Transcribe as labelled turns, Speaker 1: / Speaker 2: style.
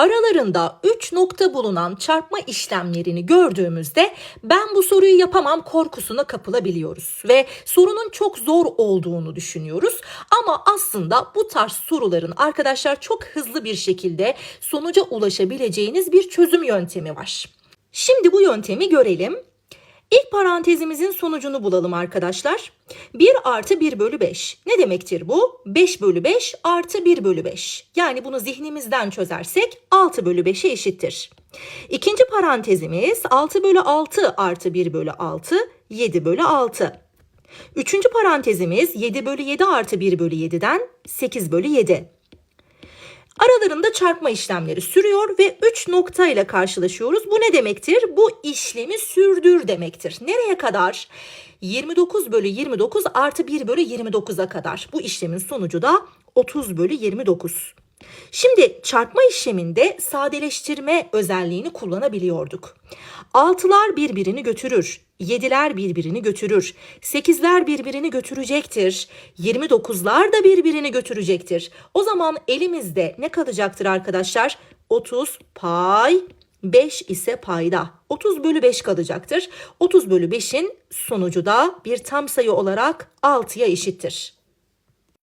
Speaker 1: Aralarında 3 nokta bulunan çarpma işlemlerini gördüğümüzde ben bu soruyu yapamam korkusuna kapılabiliyoruz ve sorunun çok zor olduğunu düşünüyoruz. Ama aslında bu tarz soruların arkadaşlar çok hızlı bir şekilde sonuca ulaşabileceğiniz bir çözüm yöntemi var. Şimdi bu yöntemi görelim. İlk parantezimizin sonucunu bulalım arkadaşlar. 1 artı 1 bölü 5. Ne demektir bu? 5 bölü 5 artı 1 bölü 5. Yani bunu zihnimizden çözersek 6 bölü 5'e eşittir. İkinci parantezimiz 6 bölü 6 artı 1 bölü 6, 7 bölü 6. Üçüncü parantezimiz 7 bölü 7 artı 1 bölü 7'den 8 bölü 7. Aralarında çarpma işlemleri sürüyor ve 3 nokta ile karşılaşıyoruz. Bu ne demektir? Bu işlemi sürdür demektir. Nereye kadar? 29 bölü 29 artı 1 bölü 29'a kadar. Bu işlemin sonucu da 30 bölü 29. Şimdi çarpma işleminde sadeleştirme özelliğini kullanabiliyorduk. Altılar birbirini götürür. Yediler birbirini götürür. Sekizler birbirini götürecektir. 29'lar da birbirini götürecektir. O zaman elimizde ne kalacaktır arkadaşlar? 30 pay 5 ise payda. 30 bölü 5 kalacaktır. 30 bölü 5'in sonucu da bir tam sayı olarak 6'ya eşittir.